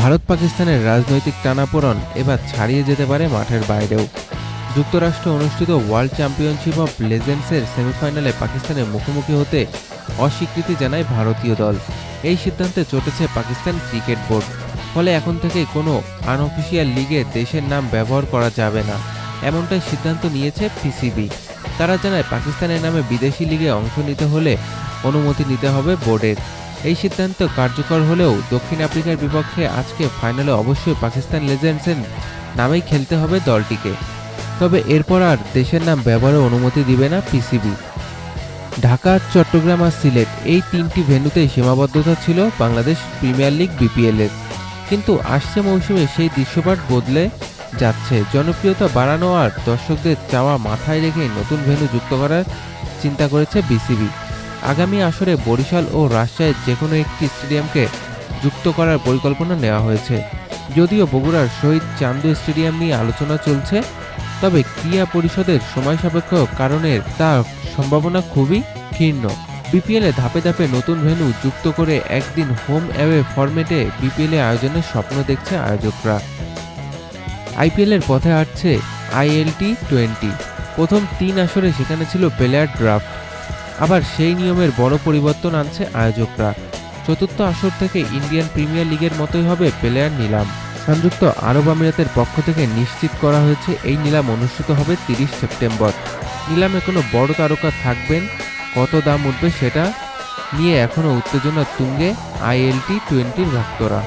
ভারত পাকিস্তানের রাজনৈতিক টানাপোড়ন এবার ছাড়িয়ে যেতে পারে মাঠের বাইরেও। যুক্তরাষ্ট্রে অনুষ্ঠিত ওয়ার্ল্ড চ্যাম্পিয়নশিপ অফ লেজেন্ডসের সেমিফাইনালে পাকিস্তানের মুখোমুখি হতে অস্বীকৃতি জানায় ভারতীয় দল। এই সিদ্ধান্তে চটেছে পাকিস্তান ক্রিকেট বোর্ড। ফলে এখন থেকে কোনো আনঅফিসিয়াল লিগে দেশের নাম ব্যবহার করা যাবে না। এমনটাই সিদ্ধান্ত নিয়েছে পিসিবি। তারা জানায়, পাকিস্তানের নামে বিদেশি লিগে অংশ নিতে হলে অনুমতি নিতে হবে বোর্ডের। এই সিদ্ধান্ত কার্যকর হলেও দক্ষিণ আফ্রিকার বিপক্ষে আজকে ফাইনালে অবশ্যই পাকিস্তান লেজেন্ডসের নামেই খেলতে হবে দলটিকে। তবে এরপর আর দেশের নাম ব্যবহারের অনুমতি দিবে না পিসিবি। ঢাকা, চট্টগ্রাম আর সিলেট এই তিনটি ভেন্যুতেই সীমাবদ্ধতা ছিল বাংলাদেশ প্রিমিয়ার লিগ বিপিএলের। কিন্তু আসছে মৌসুমে সেই দৃশ্যপাট বদলে যাচ্ছে। জনপ্রিয়তা বাড়ানো আর দর্শকদের চাওয়া মাথায় রেখে নতুন ভেন্যু যুক্ত করার চিন্তা করেছে বিসিবি। আগামী আসরে বরিশাল ও রাজশাহীর যে কোনো একটি স্টেডিয়ামকে যুক্ত করার পরিকল্পনা নেওয়া হয়েছে। যদিও বগুড়ার শহীদ চান্দু স্টেডিয়াম নিয়ে আলোচনা চলছে, তবে ক্রীড়া পরিষদের সময় সাপেক্ষ কারণে তার সম্ভাবনা খুবই ক্ষীণ। বিপিএলে ধাপে ধাপে নতুন ভেন্যু যুক্ত করে একদিন হোম অ্যাওয়ে ফরম্যাটে বিপিএল আয়োজনের স্বপ্ন দেখছে আয়োজকরা। আইপিএলের পথে হাঁটছে আইএলটি টোয়েন্টি। প্রথম তিন আসরে সেখানে ছিল প্লেয়ার ড্রাফট। আবার সেই নিয়মের বড় পরিবর্তন আনছে আয়োজকরা। চতুর্থ আসর থেকে ইন্ডিয়ান প্রিমিয়ার লিগের মতোই হবে প্লেয়ার নিলাম। সংযুক্ত আরব আমিরাতের পক্ষ থেকে নিশ্চিত করা হয়েছে, এই নিলাম অনুষ্ঠিত হবে তিরিশ সেপ্টেম্বর। নিলামে কোনো বড় তারকা থাকবেন? কত দাম উঠবে সেটা নিয়ে এখনও উত্তেজনা তুঙ্গে আইএলটি টোয়েন্টির ভক্তরা।